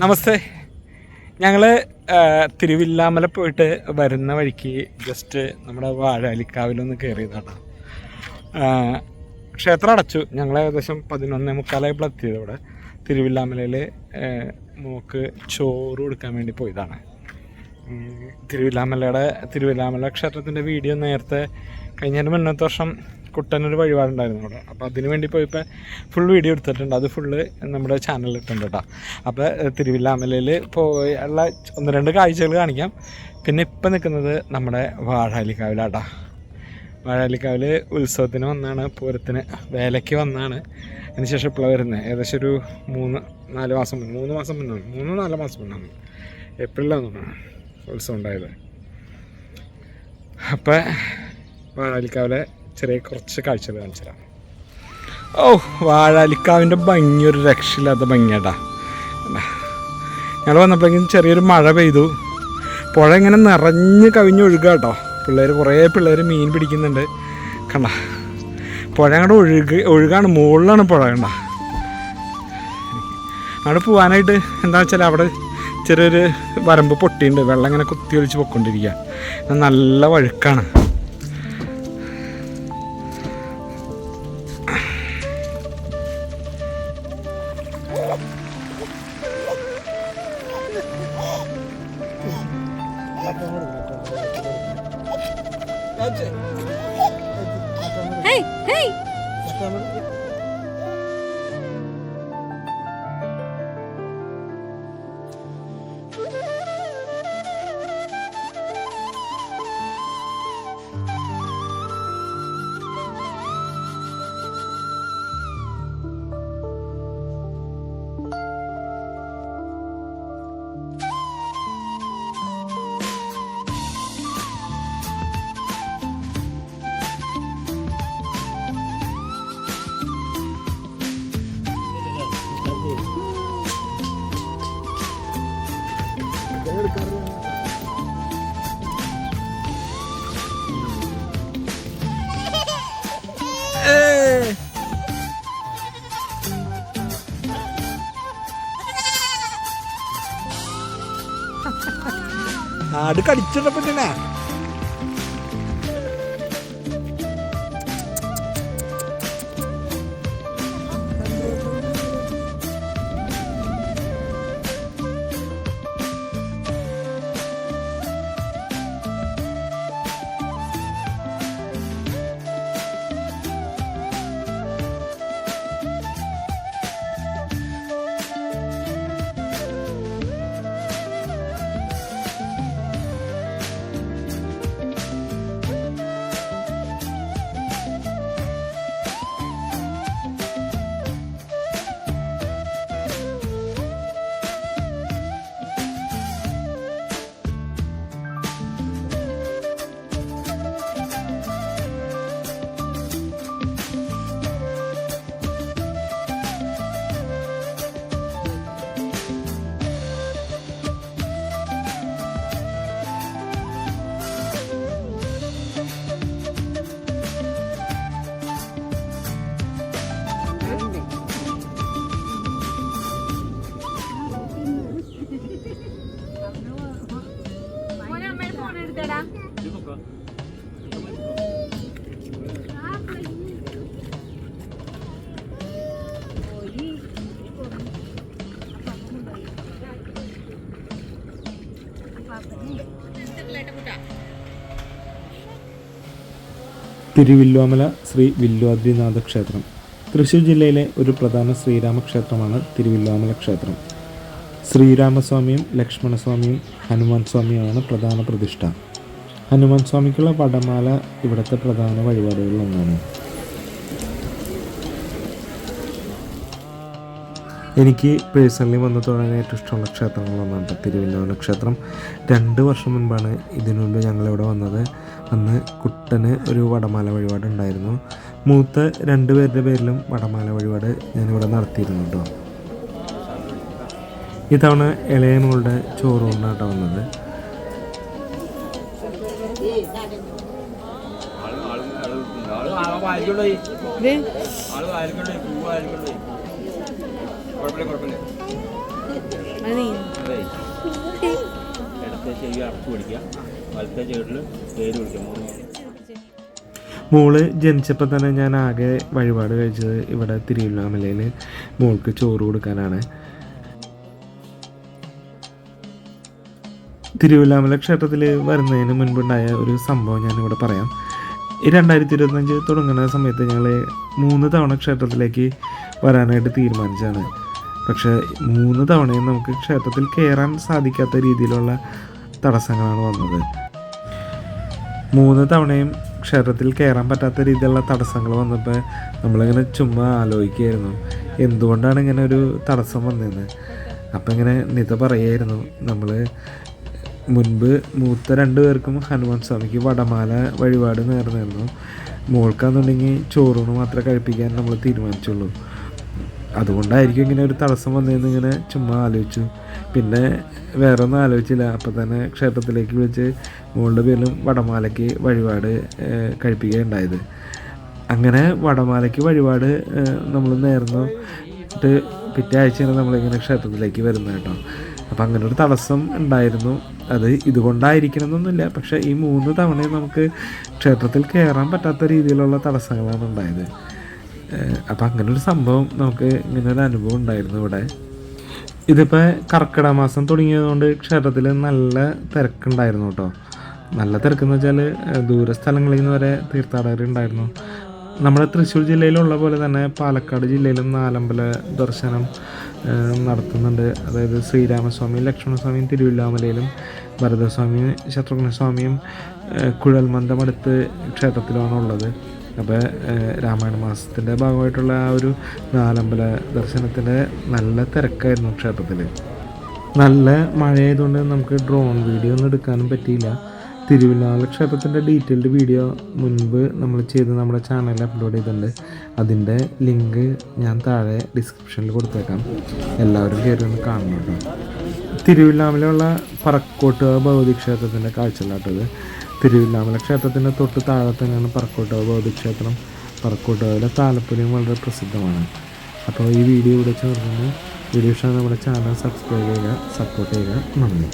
നമസ്തേ. ഞങ്ങൾ തിരുവില്ലാമല പോയിട്ട് വരുന്ന വഴിക്ക് ജസ്റ്റ് നമ്മുടെ വാഴാലിക്കാവിലൊന്ന് കയറിയതാണ് ക്ഷേത്രം അടച്ചു. ഞങ്ങൾ ഏകദേശം പതിനൊന്നേ മുക്കാലായപ്പോൾ എത്തിയത് ഇവിടെ തിരുവില്ലാമലയിൽ മോക്ക് ചോറ് കൊടുക്കാൻ വേണ്ടി പോയതാണ്. തിരുവില്ലാമലയുടെ തിരുവില്ലാമല ക്ഷേത്രത്തിന്റെ വീഡിയോ നേരത്തെ കഴിഞ്ഞതിന് മുന്നത്തെ വർഷം കുട്ടനൊരു വഴിപാടുണ്ടായിരുന്നു അവിടെ. അപ്പോൾ അതിന് വേണ്ടി പോയപ്പോൾ ഫുൾ വീഡിയോ എടുത്തിട്ടുണ്ട്. അത് ഫുള്ള് നമ്മുടെ ചാനലിൽ ഇട്ടുണ്ട് കേട്ടോ അപ്പോൾ തിരുവില്ലാമലയിൽ തിരുവില്ലാമലയിൽ പോയുള്ള ഒന്ന് രണ്ട് കാഴ്ചകൾ കാണിക്കാം. പിന്നെ ഇപ്പം നിൽക്കുന്നത് നമ്മുടെ വാഴാലിക്കാവിലാട്ടാ. വാഴാലിക്കാവിൽ ഉത്സവത്തിന് വന്നാണ് പൂരത്തിന് വേലയ്ക്ക് വന്നാണ്. അതിനുശേഷം ഇപ്പോൾ വരുന്നത് ഏകദേശം ഒരു മൂന്ന് നാല് മാസം മുന്നേ മൂന്ന് മാസം മുന്നേ മൂന്ന് നാല് മാസം മുന്നാണ് ഏപ്രിലാണ് ഉത്സവം ഉണ്ടായത്. അപ്പം വാഴാലിക്കാവിലെ ചെറിയ കുറച്ച് കാഴ്ചകൾ കാണിച്ചു തരാം. ഓ വാഴാലിക്കാവിന്റെ ഭംഗി ഒരു രക്ഷയില്ലാത്ത ഭംഗിയാട്ടാ ഞങ്ങൾ വന്നപ്പോഴേക്കും ചെറിയൊരു മഴ പെയ്തു. പുഴ ഇങ്ങനെ നിറഞ്ഞ് കവിഞ്ഞൊഴുകുക കേട്ടോ. പിള്ളേർ കുറേ പിള്ളേർ മീൻ പിടിക്കുന്നുണ്ട്. കണ്ട പുഴ അങ്ങോട്ട് ഒഴുക ഒഴുകാണ് മുകളിലാണ് പുഴ കണ്ട. അവിടെ പോകാനായിട്ട് എന്താ വെച്ചാൽ അവിടെ ചെറിയൊരു വരമ്പ് പൊട്ടിയുണ്ട് വെള്ളം ഇങ്ങനെ കുത്തി ഒലിച്ച് പൊക്കൊണ്ടിരിക്കുക നല്ല വഴുക്കാണ്. Hey, hey! ആട് കടിച്ചിട്ടപ്പോ തന്നെ. തിരുവില്ലോമല ശ്രീ വില്വാദ്രിനാഥ ക്ഷേത്രം. തൃശ്ശൂർ ജില്ലയിലെ ഒരു പ്രധാന ശ്രീരാമക്ഷേത്രമാണ് തിരുവില്ലോമല ക്ഷേത്രം. ശ്രീരാമസ്വാമിയും ലക്ഷ്മണസ്വാമിയും ഹനുമാൻ സ്വാമിയുമാണ് പ്രധാന പ്രതിഷ്ഠ. ഹനുമാൻ സ്വാമിക്കുള്ള വടമാല ഇവിടുത്തെ പ്രധാന വഴിപാടുകളിൽ ഒന്നാണ്. എനിക്ക് പേഴ്സണലി വന്ന് തുടങ്ങാൻ ഏറ്റവും ഇഷ്ടമുള്ള ക്ഷേത്രങ്ങളൊന്നാണ് കേട്ടോ ക്ഷേത്രം രണ്ട് വർഷം മുൻപാണ് ഇതിനു മുൻപ് ഞങ്ങളിവിടെ വന്നത് അന്ന് കുട്ടന് ഒരു വടമാല വഴിപാടുണ്ടായിരുന്നു മൂത്ത രണ്ട് പേരുടെ പേരിലും വടമാല വഴിപാട് ഞാനിവിടെ നടത്തിയിരുന്നു കേട്ടോ ഇത്തവണ ഇളയ മോളുടെ വന്നത് ദേ, ആൾ ആയിരിക്കണ്ടേ പൂവ് ആയിരിക്കണ്ടേ കുഴപ്പമില്ല കുഴപ്പമില്ല അത് നീ ഇടത്തെ ചെവി അടച്ചു പിടിക്കുക. വലത്തെ ചെവിയിൽ പേര് പിടിക്കുക മൂന്ന് മോൾ ജനിച്ചപ്പോൾ തന്നെ ഞാൻ ആകെ വഴിപാട് കഴിച്ചത് ഇവിടെ തിരുവല്ലാമലയിൽ മോൾക്ക് ചോറ് കൊടുക്കാനാണ്. തിരുവല്ലാമല ക്ഷേത്രത്തിൽ വരുന്നതിന് മുൻപുണ്ടായ ഒരു സംഭവം ഞാനിവിടെ പറയാം. ഈ രണ്ടായിരത്തി ഇരുപത്തഞ്ച് തുടങ്ങുന്ന സമയത്ത് ഞങ്ങൾ മൂന്ന് തവണ ക്ഷേത്രത്തിലേക്ക് വരാനായിട്ട് തീരുമാനിച്ചാണ് പക്ഷേ മൂന്ന് തവണയും നമുക്ക് ക്ഷേത്രത്തിൽ കയറാൻ സാധിക്കാത്ത രീതിയിലുള്ള തടസ്സങ്ങളാണ് വന്നത്. മൂന്ന് തവണയും ക്ഷേത്രത്തിൽ കയറാൻ പറ്റാത്ത രീതിയിലുള്ള തടസ്സങ്ങൾ വന്നപ്പോൾ നമ്മളിങ്ങനെ ചുമ്മാ ആലോചിക്കുകയായിരുന്നു. എന്തുകൊണ്ടാണ് ഇങ്ങനെ ഒരു തടസ്സം വന്നതെന്ന്? അപ്പം ഇങ്ങനെ നിത പറയായിരുന്നു. നമ്മൾ മുൻപ് മൂത്ത രണ്ട് പേർക്കും ഹനുമാൻ സ്വാമിക്ക് വടമാല വഴിപാട് നേർന്നിരുന്നു. മോൾക്കാന്നുണ്ടെങ്കിൽ ചോറൂണ് മാത്രമേ കഴിപ്പിക്കാൻ നമ്മൾ തീരുമാനിച്ചുള്ളൂ. അതുകൊണ്ടായിരിക്കും ഇങ്ങനെ ഒരു തടസ്സം വന്നതെന്ന് ഇങ്ങനെ ചുമ്മാ ആലോചിച്ചു. പിന്നെ വേറെ ഒന്നും ആലോചിച്ചില്ല. അപ്പം തന്നെ ക്ഷേത്രത്തിലേക്ക് വിളിച്ച് മോളുടെ പേരിലും വടമാലയ്ക്ക് വഴിപാട് കഴിപ്പിക്കുകയുണ്ടായത്. അങ്ങനെ വടമാലയ്ക്ക് വഴിപാട് നമ്മൾ നേർന്നിട്ട് പിറ്റേ ആഴ്ചയാണ് നമ്മളിങ്ങനെ ക്ഷേത്രത്തിലേക്ക് വരുന്നത് കേട്ടോ. അപ്പം അങ്ങനെ ഒരു തടസ്സം ഉണ്ടായിരുന്നു. അത് ഇതുകൊണ്ടായിരിക്കണം എന്നൊന്നുമില്ല പക്ഷേ ഈ മൂന്ന് തവണയും നമുക്ക് ക്ഷേത്രത്തിൽ കയറാൻ പറ്റാത്ത രീതിയിലുള്ള തടസ്സങ്ങളാണ് ഉണ്ടായത്. അപ്പം അങ്ങനെ ഒരു സംഭവം നമുക്ക് ഇങ്ങനെ ഒരു അനുഭവം ഉണ്ടായിരുന്നു ഇവിടെ. ഇതിപ്പോൾ കർക്കിടക മാസം തുടങ്ങിയതുകൊണ്ട് ക്ഷേത്രത്തിൽ നല്ല തിരക്കുണ്ടായിരുന്നു കേട്ടോ. നല്ല തിരക്കെന്ന് വെച്ചാൽ ദൂര സ്ഥലങ്ങളിൽ നിന്ന് വരെ തീർത്ഥാടകർ ഉണ്ടായിരുന്നു. നമ്മുടെ തൃശ്ശൂർ ജില്ലയിലുള്ള പോലെ തന്നെ പാലക്കാട് ജില്ലയിലും നാലമ്പല ദർശനം നടത്തുന്നുണ്ട്. അതായത് ശ്രീരാമസ്വാമിയും ലക്ഷ്മണസ്വാമിയും തിരുവില്ലാമലയിലും ഭരതസ്വാമിയും ശത്രുഘ്നസ്വാമിയും കുഴൽമന്ദം ക്ഷേത്രത്തിലാണ് ഉള്ളത് അപ്പോൾ രാമായണ മാസത്തിന്റെ ഭാഗമായിട്ടുള്ള ആ ഒരു നാലമ്പല ദർശനത്തിന്റെ നല്ല തിരക്കായിരുന്നു ക്ഷേത്രത്തിൽ നല്ല മഴയായതുകൊണ്ട് നമുക്ക് ഡ്രോൺ വീഡിയോ ഒന്നും എടുക്കാനും പറ്റിയില്ല. തിരുവല്ലാമല ക്ഷേത്രത്തിന്റെ ഡീറ്റെയിൽഡ് വീഡിയോ മുൻപ് നമ്മൾ ചെയ്ത് നമ്മുടെ ചാനലിൽ അപ്ലോഡ് ചെയ്തിട്ടുണ്ട്. അതിന്റെ ലിങ്ക് ഞാൻ താഴെ ഡിസ്ക്രിപ്ഷനിൽ കൊടുത്തേക്കാം. എല്ലാവരും കയറി ഒന്ന് കാണണം കേട്ടോ. തിരുവില്ലാമലയുള്ള പറക്കോട്ട് ഭൗതി ക്ഷേത്രത്തിന്റെ കാഴ്ചകളാട്ടത് തിരുവില്ലാമല ക്ഷേത്രത്തിന്റെ തൊട്ട് താഴെ തന്നെയാണ് പറക്കോട്ട് ഭൗതി ക്ഷേത്രം. പറക്കോട്ടുകാവിലെ താലപ്പൊലിയും വളരെ പ്രസിദ്ധമാണ്. അപ്പോൾ ഈ വീഡിയോ ഇവിടെ ചേർന്ന് വീഡിയോ ഇഷ്ടം നമ്മുടെ ചാനൽ സബ്സ്ക്രൈബ് ചെയ്യുക സപ്പോർട്ട് ചെയ്യുക. നന്ദി.